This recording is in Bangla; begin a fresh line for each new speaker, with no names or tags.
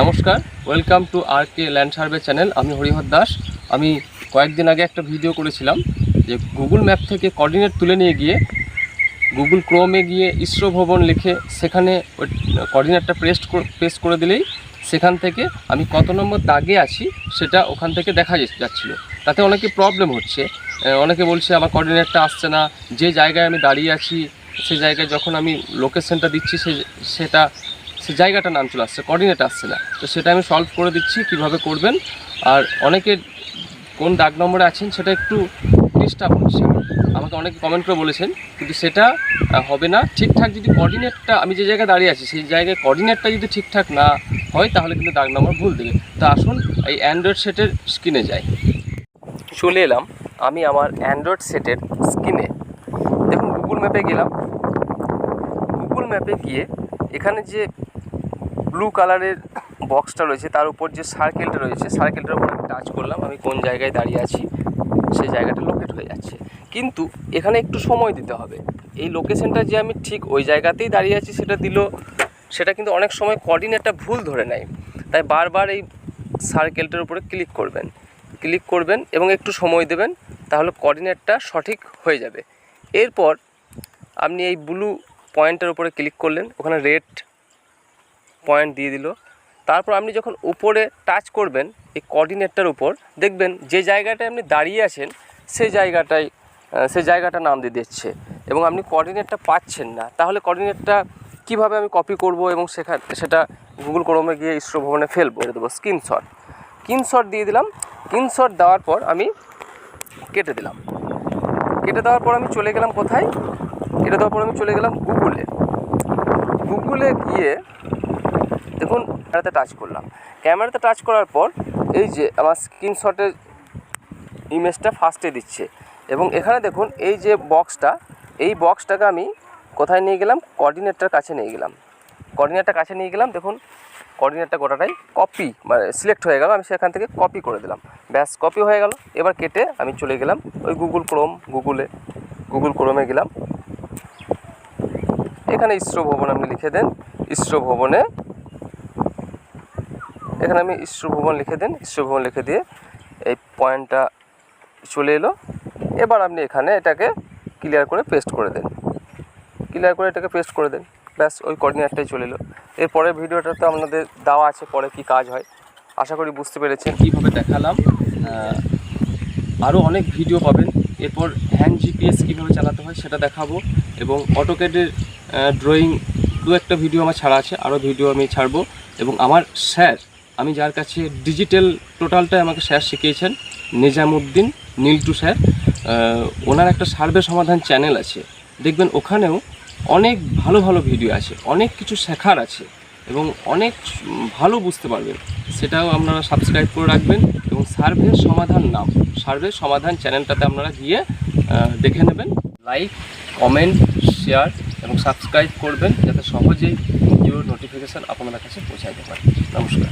নমস্কার welcome to R K land survey channel আমি হরিহর দাস। আমি কয়েকদিন আগে একটা ভিডিও করেছিলাম যে গুগল ম্যাপ থেকে কোঅর্ডিনেট তুলে নিয়ে গিয়ে গুগল ক্রোমে গিয়ে ইসরো ভবন লিখে সেখানে ওই কোঅর্ডিনেটটা প্রেস প্রেস করে দিলেই সেখান থেকে আমি কত নম্বর দাগে আছি সেটা ওখান থেকে দেখা যাচ্ছিল। তাতে অনেকে প্রবলেম হচ্ছে। অনেকে বলছে আমার কোঅর্ডিনেটটা আসছে না। যে জায়গায় আমি দাঁড়িয়ে আছি সেই জায়গায় যখন আমি লোকেশনটা দিচ্ছি সে, সেটা সে জায়গাটার নাম চলে আসছে কোঅর্ডিনেট আসছে না। তো সেটা আমি সলভ করে দিচ্ছি, কীভাবে করবেন। আর অনেকে কোন দাগ নম্বরে আছেন সেটা একটু ডিস্টার্ব হচ্ছে। আমাকে অনেকে কমেন্ট করে বলেছেন, কিন্তু সেটা হবে না। ঠিকঠাক যদি কোঅর্ডিনেটটা আমি যে জায়গায় দাঁড়িয়ে আছি, সেই জায়গায় কোঅর্ডিনেটটা যদি ঠিকঠাক না হয়, তাহলে কিন্তু দাগ নম্বর ভুল দেবে। তো আসুন, এই অ্যান্ড্রয়েড সেটের স্ক্রিনে যাই। চলে এলাম আমি আমার অ্যান্ড্রয়েড সেটের স্ক্রিনে দেখুন গুগল ম্যাপে গেলাম। গুগল ম্যাপে গিয়ে এখানে যে ব্লু কালারের বক্সটা রয়েছে, তার উপর যে সার্কেলটা রয়েছে সার্কেলটার উপর টাচ করলাম, আমি কোন জায়গায় দাঁড়িয়ে আছি, সেই জায়গাটা লোকেট হয়ে যাচ্ছে। কিন্তু এখানে একটু সময় দিতে হবে। এই লোকেশনটা যে আমি ঠিক ওই জায়গাতেই দাঁড়িয়ে আছি, সেটা দিল, সেটা কিন্তু অনেক সময় কোঅর্ডিনেটটা ভুল ধরে নেয়। তাই বারবার এই সার্কেলটার উপরে ক্লিক করবেন। ক্লিক করবেন এবং একটু সময় দেবেন, তাহলে কোঅর্ডিনেটটা সঠিক হয়ে যাবে। এরপর আপনি এই ব্লু পয়েন্টের উপরে ক্লিক করলেন, ওখানে রেড পয়েন্ট দিয়ে দিল। তারপর আপনি যখন উপরে টাচ করবেন, এই কোঅর্ডিনেটটার উপর, দেখবেন যে জায়গাটায় আপনি দাঁড়িয়ে আছেন সেই জায়গাটায় সেই জায়গাটা নাম দিয়ে দিচ্ছে। এবং আপনি কোঅর্ডিনেটটা পাচ্ছেন না, তাহলে কোঅর্ডিনেটটা কীভাবে আমি কপি করব এবং সেখানে সেটা গুগল ক্রোমে গিয়ে ইসরো ভবনে ফেলব এটা দেবো। স্ক্রিনশট স্ক্রিনশট দিয়ে দিলাম। স্ক্রিনশট দেওয়ার পর আমি কেটে দিলাম। কেটে দেওয়ার পর আমি চলে গেলাম কোথায়? কেটে দেওয়ার পর আমি চলে গেলাম গুগলে গুগলে গিয়ে দেখুন, ক্যামেরাতে টাচ করলাম। ক্যামেরাতে টাচ করার পর, এই যে আমার স্ক্রিনশটের ইমেজটা ফার্স্টে দিচ্ছে। এবং এখানে দেখুন, এই যে বক্সটা এই বক্সটাকে আমি কোথায় নিয়ে গেলাম? কোঅর্ডিনেটটার কাছে নিয়ে গেলাম। কোঅর্ডিনেটটার কাছে নিয়ে গেলাম, দেখুন কোঅর্ডিনেটটা গোটাটাই কপি মানে সিলেক্ট হয়ে গেল, আমি সেখান থেকে কপি করে দিলাম। ব্যাস কপি হয়ে গেল। এবার কেটে আমি চলে গেলাম ওই গুগল ক্রোম গুগলে গুগল ক্রোমে গেলাম। এখানে ইসরো ভবন আপনি লিখে দেন। ইসরো ভবনে এখানে আমি ইসরো ভবন লিখে দিন ইসরো ভবন লিখে দিয়ে এই পয়েন্টটা চলে এলো। এবার আপনি এখানে এটাকে ক্লিয়ার করে পেস্ট করে দেন। ক্লিয়ার করে এটাকে পেস্ট করে দেন। ব্যাস, ওই কোঅর্ডিনেটটাই চলে এলো। এরপরের ভিডিওটাতে আপনাদের দেওয়া আছে, পরে কি কাজ হয়। আশা করি বুঝতে পেরেছেন। কীভাবে দেখালাম আরও অনেক ভিডিও পাবেন। এরপর হ্যান্ড জিপিএস কীভাবে চালাতে হয় সেটা দেখাবো। এবং অটোক্যাডের ড্রয়িং দু একটা ভিডিও আমার ছাড়া আছে। আরও ভিডিও আমি ছাড়বো। এবং আমার স্যার আমি যার কাছে ডিজিটাল টোটালটাই আমাকে স্যার শিখিয়েছেন, নিজামুদ্দিন নীলটু স্যার ওনার একটা সার্ভে সমাধান চ্যানেল আছে। দেখবেন ওখানেও অনেক ভালো ভালো ভিডিও আছে, অনেক কিছু শেখার আছে এবং অনেক ভালো বুঝতে পারবেন। সেটাও আপনারা সাবস্ক্রাইব করে রাখবেন এবং সার্ভের সমাধান নাম সার্ভের সমাধান চ্যানেলটাতে আপনারা গিয়ে দেখে নেবেন। লাইক কমেন্ট শেয়ার এবং সাবস্ক্রাইব করবেন যাতে সহজেই ভিডিওর নোটিফিকেশান আপনাদের কাছে পৌঁছাতে পারে। নমস্কার।